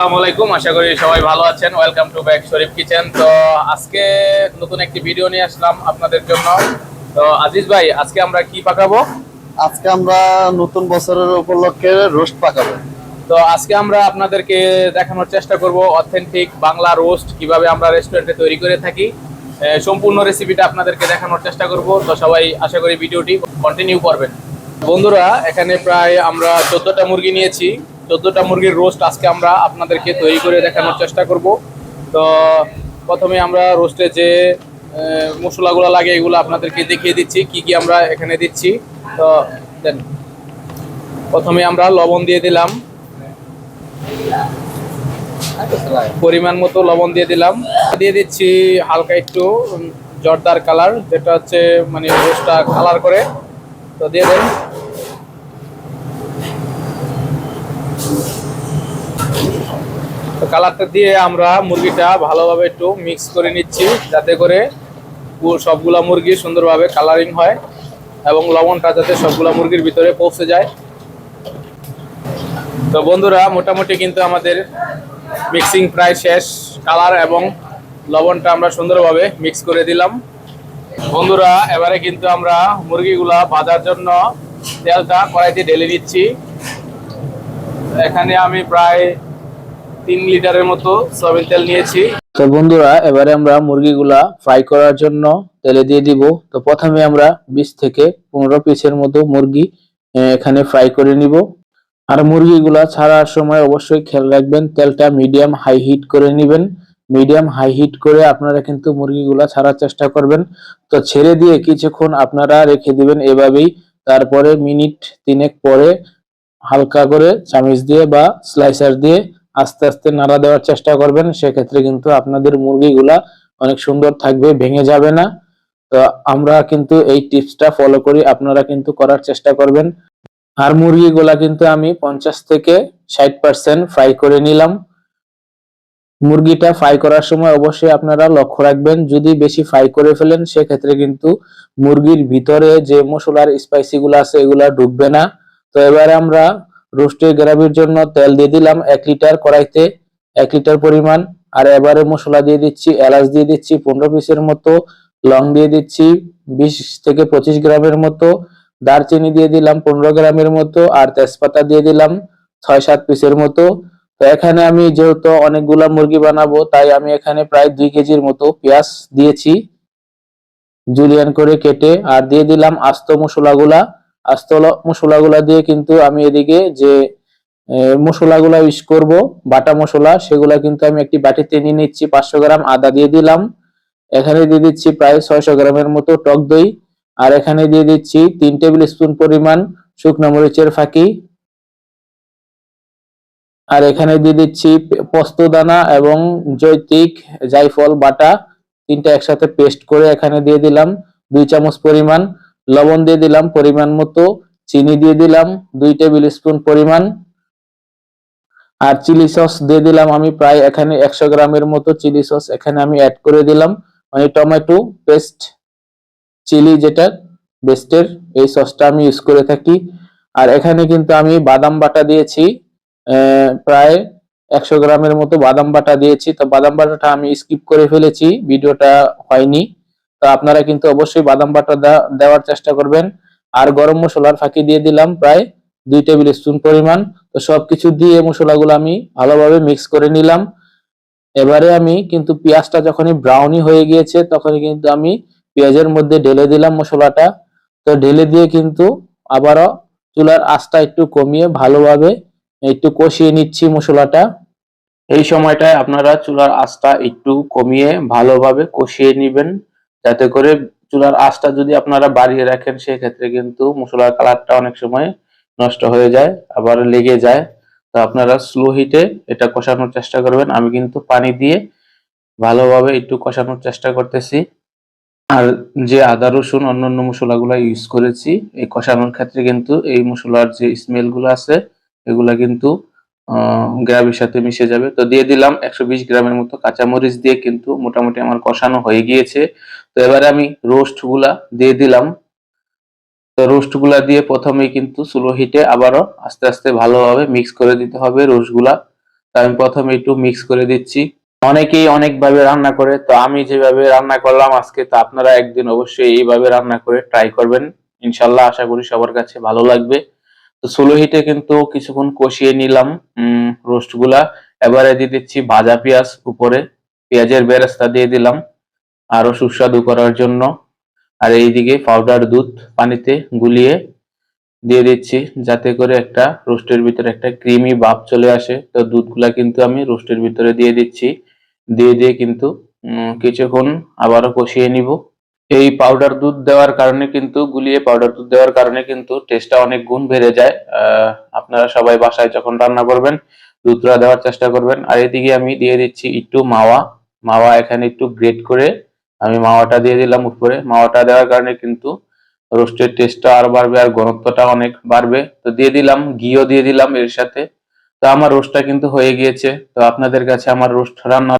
আসসালামু আলাইকুম আশা করি সবাই ভালো আছেন। Welcome to back Sharif kitchen তো আজকে নতুন একটি ভিডিও নিয়ে আসলাম আপনাদের জন্য। তো আজিজ ভাই আজকে আমরা কি পাকাবো? আজকে আমরা নতুন বছরের উপলক্ষে রোস্ট পাকাবো। তো আজকে আমরা আপনাদেরকে দেখানোর চেষ্টা করব অথেন্টিক বাংলা রোস্ট কীভাবে আমরা রেস্টুরেন্টে তৈরি করে থাকি। সম্পূর্ণ রেসিপিটা আপনাদেরকে দেখানোর চেষ্টা করব। তো সবাই আশা করি ভিডিওটি কন্টিনিউ করবেন। বন্ধুরা এখানে প্রায় আমরা চোদ্দটা মুরগি নিয়েছি। চোদ্দটা মুরগির রোস্ট আজকে আমরা আপনাদেরকে তৈরি করে দেখানোর চেষ্টা করব। তো প্রথমে আমরা রোস্টে যে মশলাগুলো লাগে এগুলো আপনাদেরকে দেখিয়ে দিচ্ছি, কি কি আমরা এখানে দিচ্ছি। তো দেন, প্রথমে আমরা লবণ দিয়ে দিলাম। পরিমাণ মতো লবণ দিয়ে দিলাম। দিয়ে দিচ্ছি হালকা একটু জর্দার কালার, যেটা হচ্ছে মানে রোস্টটা কালার করে। তো দিয়ে দেন। কালারটা দিয়ে আমরা মুরগিটা ভালোভাবে একটু মিক্স করে নিচ্ছি, যাতে করে সবগুলা মুরগি সুন্দরভাবে কালারিং হয় এবং লবণটা যাতে সবগুলা মুরগির ভিতরে পৌঁছে যায়। তো বন্ধুরা, মোটামুটি কিন্তু আমাদের মিক্সিং প্রায় শেষ। কালার এবং লবণটা আমরা সুন্দরভাবে মিক্স করে দিলাম। বন্ধুরা, এবারে কিন্তু আমরা মুরগিগুলা ভাজার জন্য তেলটা কড়াইতে ঢেলে নিচ্ছি। এখানে আমি প্রায় তিন লিটারের মতো সয়াবিন তেল নিয়েছি। তো বন্ধুরা, এবারে আমরা মুরগিগুলা ফ্রাই করার জন্য তেলে দিয়ে দিব। তো প্রথমে আমরা বিশ থেকে পনেরো পিসের মতো মুরগি এখানে ফ্রাই করে নিব। আর মুরগিগুলা ছাড়ার সময় অবশ্যই খেয়াল রাখবেন, তেলটা মিডিয়াম হাই হিট করে নেবেন। মিডিয়াম হাই হিট করে আপনারা কিন্তু মুরগিগুলা ছাড়ার চেষ্টা করবেন। তো ছেড়ে দিয়ে কিছুক্ষণ আপনারা রেখে দিবেন এভাবেই। তারপরে মিনিট তিনেক পরে হালকা করে চামিচ দিয়ে বা স্লাইসার দিয়ে আস্তে আস্তে নাড়া দেওয়ার চেষ্টা করবেন, সেক্ষেত্রে কিন্তু আপনাদের মুরগিগুলা অনেক সুন্দর থাকবে, ভেঙে যাবে না। তো আমরা কিন্তু এই টিপসটা ফলো করি, আপনারা কিন্তু করার চেষ্টা করবেন। আর মুরগিগুলা কিন্তু আমি পঞ্চাশ থেকে ষাট পার্সেন্ট ফ্রাই করে নিলাম। মুরগিটা ফ্রাই করার সময় অবশ্যই আপনারা লক্ষ্য রাখবেন, যদি বেশি ফ্রাই করে ফেলেন, সেক্ষেত্রে কিন্তু মুরগির ভিতরে যে মশলার স্পাইসি গুলো আছে, এগুলা ঢুকবে না। তো এবারে আমরা রোস্টের গ্রাভির জন্য তেল দিয়ে দিলাম এক লিটার কড়াইতে এক লিটার পরিমাণ। আর এবারে মশলা দিয়ে দিচ্ছি, এলাচ দিয়ে দিচ্ছি পনেরো পিসের মতো, লং দিয়ে দিচ্ছি বিশ থেকে পঁচিশ গ্রামের মতো, দারচিনি দিয়ে দিলাম পনেরো গ্রামের মতো, আর তেজপাতা দিয়ে দিলাম ছয় সাত পিসের মতো। তো এখানে আমি যেহেতু অনেকগুলা মুরগি বানাবো, তাই আমি এখানে প্রায় দুই কেজির মতো পেঁয়াজ দিয়েছি। জুলিয়ান করে কেটে, আর দিয়ে দিলাম আস্ত মশলাগুলা। আস্ত ল- মশলাগুলা দিয়ে কিন্তু আমি এদিকে যে মশলাগুলা ইউজ করব, বাটা মশলা, সেগুলা কিন্তু আমি একটি বাটিতে নিয়ে নিচ্ছি, পাঁচশো গ্রাম আদা দিয়ে দিলাম। এখানে দিয়ে দিচ্ছি প্রায় ছয়শো গ্রামের মতো টক দই। আর এখানে দিয়ে দিচ্ছি তিন টেবিল স্পুন পরিমাণ শুকনো মরিচের ফাঁকি। আর এখানে দিয়ে দিচ্ছি পোস্তদানা এবং জৈতিক, জায়ফল, বাটা, তিনটা একসাথে পেস্ট করে এখানে দিয়ে দিলাম। দুই চামচ পরিমাণ লবণ দিয়ে দিলাম পরিমাণ মতো, চিনি দিয়ে দিলাম দুই টেবিল স্পুন পরিমাণ, আর চিলি সস দিয়ে দিলাম আমি প্রায় এখানে একশো গ্রামের মতো চিলি সস এখানে আমি অ্যাড করে দিলাম। মানে টমেটো পেস্ট চিলি যেটা বেস্টের এই সসটা আমি ইউজ করে থাকি। আর এখানে কিন্তু আমি বাদাম বাটা দিয়েছি প্রায় একশো গ্রামের মতো বাদাম বাটা দিয়েছি। তো বাদাম বাটাটা আমি স্কিপ করে ফেলেছি, ভিডিওটা হয়নি। তো আপনারা কিন্তু অবশ্যই বাদাম বাটা দেওয়ার চেষ্টা করবেন। আর গরম মশলার ফাঁকি দিয়ে দিলাম প্রায় দুই টেবিল স্পুন পরিমাণ। তো সবকিছু দিয়ে মশলাগুলো আমি ভালোভাবে মিক্স করে নিলাম। এবারে আমি কিন্তু পেঁয়াজটা যখনই ব্রাউনি হয়ে গিয়েছে, তখনই কিন্তু আমি পেঁয়াজের মধ্যে ঢেলে দিলাম মশলাটা। তো ঢেলে দিয়ে কিন্তু আবারও চুলার আঁচটা একটু কমিয়ে ভালোভাবে একটু কষিয়ে নিচ্ছি মশলাটা। এই সময়টায় আপনারা চুলার আঁচটা একটু কমিয়ে ভালোভাবে কষিয়ে নেবেন। যাতে করে চুলার আঁচটা যদি আপনারা বাড়িয়ে রাখেন, সেক্ষেত্রে কিন্তু মশলার কালারটা অনেক সময় নষ্ট হয়ে যায়, আবার লেগে যায়। তো আপনারা স্লো হিটে এটা কষানোর চেষ্টা করবেন। আমি কিন্তু পানি দিয়ে ভালোভাবে একটু কষানোর চেষ্টা করতেছি। আর যে আদা, রসুন, অন্যান্য মশলাগুলো ইউজ করেছি, এই কষানোর ক্ষেত্রে কিন্তু এই মশলার যে স্মেলগুলো আছে, এগুলা কিন্তু গ্রাভির সাথে মিশে যাবে। তো দিয়ে দিলাম একশো বিশ গ্রামের মতো কাঁচামরিচ দিয়ে কিন্তু মোটামুটি আমার কষানো হয়ে গিয়েছে। তো এবারে আমি রোস্টগুলা দিয়ে দিলাম। তো রোস্টগুলা দিয়ে প্রথমেই কিন্তু স্লো হিটে আবারও আস্তে আস্তে ভালোভাবে মিক্স করে দিতে হবে রোস্টগুলা তা আমি প্রথমে একটু মিক্স করে দিচ্ছি। অনেকেই অনেকভাবে রান্না করে, তো আমি যেভাবে রান্না করলাম আজকে, তো আপনারা একদিন অবশ্যই এইভাবে রান্না করে ট্রাই করবেন। ইনশাল্লাহ আশা করি সবার কাছে ভালো লাগবে। তো সোলো হিটে কিন্তু কিছুক্ষণ কষিয়ে নিলাম রোস্টগুলা। এবারে দিয়ে দিচ্ছি ভাজা পেঁয়াজ উপরে। পেঁয়াজের বেরেস্তা দিয়ে দিলাম, আরও সুস্বাদু করার জন্য। আর এইদিকে পাউডার দুধ পানিতে গুলিয়ে দিয়ে দিচ্ছি, যাতে করে একটা রোস্টের ভিতরে একটা ক্রিমি ভাব চলে আসে। তো দুধগুলা কিন্তু আমি রোস্টের ভিতরে দিয়ে দিচ্ছি। দিয়ে দিয়ে কিন্তু কিছুক্ষণ আবারও কষিয়ে নিব। এই পাউডার দুধ দেওয়ার কারণে কিন্তু, গুলিয়ে পাউডার দুধ দেওয়ার কারণে কিন্তু টেস্টটা অনেক গুণ বেড়ে যায়। আপনারা সবাই বাসায় যখন রান্না করবেন, দুধটা দেওয়ার চেষ্টা করবেন। আর এদিকে আমি দিয়ে দিচ্ছি একটু মাওয়া। মাওয়া এখানে একটু গ্রেট করে আমি মাওয়াটা দিয়ে দিলাম উপরে। মাওয়াটা দেওয়ার কারণে কিন্তু রোস্টের টেস্টটা আর বাড়বে আর ঘনত্বটা অনেক বাড়বে। তো দিয়ে দিলাম, ঘিও দিয়ে দিলাম এর সাথে। তো আমার রোস্টটা কিন্তু হয়ে গিয়েছে। তো আপনাদের কাছে আমার রোস্ট রান্না